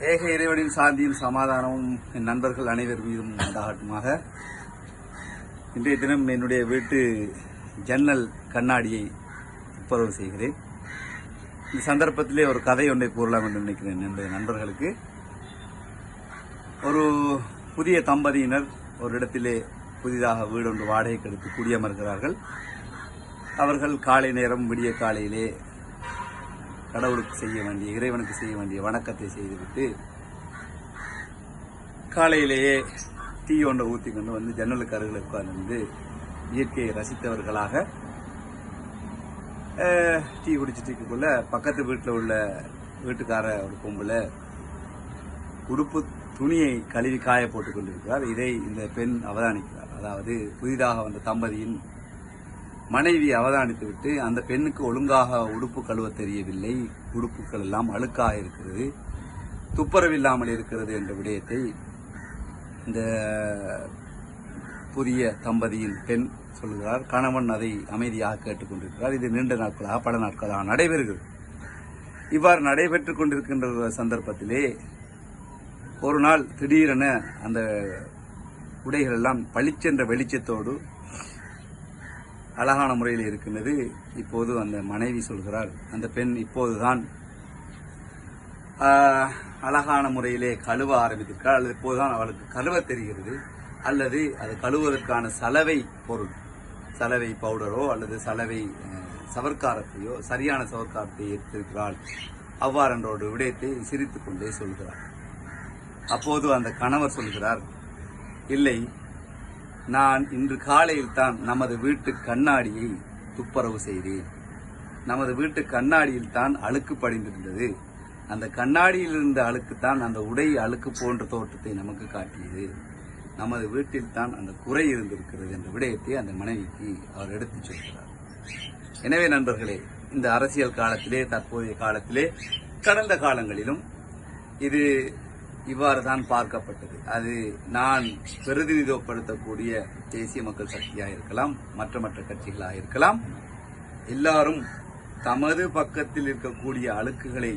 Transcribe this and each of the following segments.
ஏக இறைவனின் சாந்தியும் சமாதானமும் என் நண்பர்கள் அனைவர் மீதும் உண்டாகட்டுமாக. இன்றைய தினம் என்னுடைய வீட்டு ஜன்னல் கண்ணாடியை துப்புரவு செய்கிறேன். இந்த சந்தர்ப்பத்திலே ஒரு கதை ஒன்றை கூறலாம் என்று நினைக்கிறேன் என்னுடைய நண்பர்களுக்கு. ஒரு புதிய தம்பதியினர் ஒரு இடத்திலே புதிதாக வீடு ஒன்று வாடகைக்கு எடுத்து குடியமர்கிறார்கள். அவர்கள் காலை நேரம் விடிய காலையிலே கடவுளுக்கு செய்ய வேண்டிய இறைவனுக்கு செய்ய வேண்டிய வணக்கத்தை செய்துவிட்டு காலையிலேயே டீ ஒன்றை ஊற்றி கொண்டு வந்து ஜன்னலுக்கு அருகில் உட்கார்ந்து இயற்கையை ரசித்தவர்களாக டீ குடிச்சிட்டு இருக்கக்குள்ள பக்கத்து வீட்டில் உள்ள வீட்டுக்கார ஒரு பொம்பளை உடுப்பு துணியை கழுவி காய போட்டுக் கொண்டிருக்கிறார். இதை இந்த பெண் அவதானிக்கிறார். அதாவது புதிதாக வந்த தம்பதியின் மனைவி அவதானித்து விட்டு அந்த பெண்ணுக்கு ஒழுங்காக உடுப்பு கழுவ தெரியவில்லை. உடுப்புகள் எல்லாம் அழுக்காக இருக்கிறது. துப்புரவில்லாமல் இருக்கிறது என்ற விடயத்தை இந்த புதிய தம்பதியின் பெண் சொல்கிறார். கணவன் அதை அமைதியாக கேட்டுக்கொண்டிருக்கிறார் இது நீண்ட நாட்களாக பல நாட்களாக நடைபெறுகிறது. இவ்வாறு நடைபெற்றுக் கொண்டிருக்கின்ற சந்தர்ப்பத்திலே ஒரு நாள் திடீரென அந்த உடைகள் எல்லாம் பளிச்சென்ற வெளிச்சத்தோடு அழகான முறையில் இருக்கின்றது. இப்போது அந்த மனைவி சொல்கிறார் அந்த பெண் இப்போதுதான் அழகான முறையிலே கழுவ ஆரம்பித்திருக்கிறார் அல்லது இப்போதுதான் அவளுக்கு கழுவ தெரிகிறது. அல்லது அது கழுவுவதற்கான சலவை பொருள் சலவை பவுடரோ அல்லது சலவை சவர்க்காரத்தையோ சரியான சவர்க்காரத்தை எடுத்திருக்கிறாள். அவ்வாறென்ற ஒரு விடயத்தை சிரித்து கொண்டே சொல்கிறார் அப்போது அந்த கணவர் சொல்கிறார் இல்லை நான் இன்று காலையில் தான் நமது வீட்டு கண்ணாடியை துப்புரவு செய்தேன். நமது வீட்டு கண்ணாடியில் தான் அழுக்கு படிந்திருந்தது. அந்த கண்ணாடியில் இருந்த அழுக்கு தான் அந்த உடை அழுக்கு போன்ற தோற்றத்தை நமக்கு காட்டியது. நமது வீட்டில் தான் அந்த குறை இருந்திருக்கிறது என்ற விடயத்தை அந்த மனைவிக்கு அவர் எடுத்துச் சொல்கிறார். எனவே நண்பர்களே இந்த அரசியல் காலத்திலே தற்போதைய காலத்திலே கடந்த காலங்களிலும் இது இவ்வாறு தான் பார்க்கப்பட்டது. அது நான் பிரதிநிதித்துவப்படுத்தக்கூடிய தேசிய மக்கள் சக்தியாக இருக்கலாம் மற்ற மற்ற கட்சிகளாக இருக்கலாம். எல்லாரும் தமது பக்கத்தில் இருக்கக்கூடிய அழுக்குகளை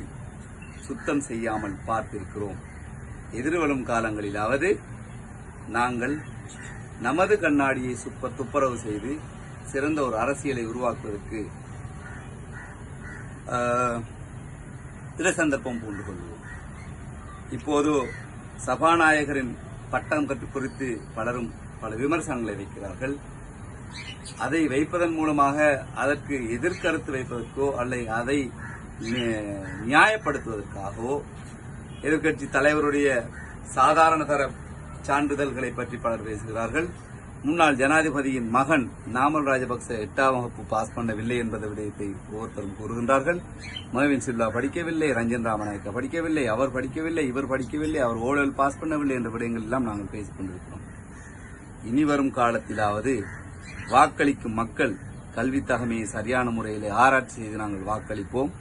சுத்தம் செய்யாமல் பார்த்திருக்கிறோம். எதிர்வரும் காலங்களிலாவது நாங்கள் நமது கண்ணாடியை சுப்ப துப்புரவு செய்து சிறந்த ஒரு அரசியலை உருவாக்குவதற்கு ஆஹ், திட சந்தர்ப்பம் பூண்டு கொள்வோம் இப்போது சபாநாயகரின் பட்டம் கட்டு குறித்து பலரும் பல விமர்சனங்களை வைக்கிறார்கள். அதை வைப்பதன் மூலமாக அதற்கு எதிர்கருத்து வைப்பதற்கோ அல்லது அதை நியாயப்படுத்துவதற்காகவோ எதிர்க்கட்சி தலைவருடைய சாதாரண தர சான்றிதழ்களை பற்றி பலர் பேசுகிறார்கள். முன்னாள் ஜனாதிபதியின் மகன் நாமல் ராஜபக்ச எட்டாம் வகுப்பு பாஸ் பண்ணவில்லை என்பதை விடயத்தை ஒவ்வொருத்தரும் கூறுகின்றார்கள். மகவின் சில்லா படிக்கவில்லை ரஞ்சன் ராமநாயக்க படிக்கவில்லை அவர் படிக்கவில்லை இவர் படிக்கவில்லை அவர் ஓடல் பாஸ் பண்ணவில்லை என்ற விடயங்கள் எல்லாம் நாங்கள் பேசிக் கொண்டிருக்கிறோம். இனி வரும் காலத்திலாவது வாக்களிக்கும் மக்கள் கல்வி தகமையை சரியான முறையில் ஆராய்ச்சி செய்து நாங்கள் வாக்களிப்போம்.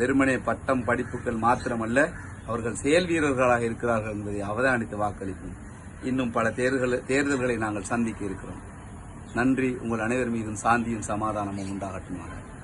வெறுமனே பட்டம் படிப்புகள் மாத்திரமல்ல அவர்கள் செயல் வீரர்களாக இருக்கிறார்கள் என்பதை அவதானித்து வாக்களிப்போம். இன்னும் பல தேர்தல் தேர்தல்களை நாங்கள் சந்திக்க இருக்கிறோம். நன்றி. உங்கள் அனைவர் மீதும் சாந்தியும் சமாதானமும் உண்டாகட்டுமாக.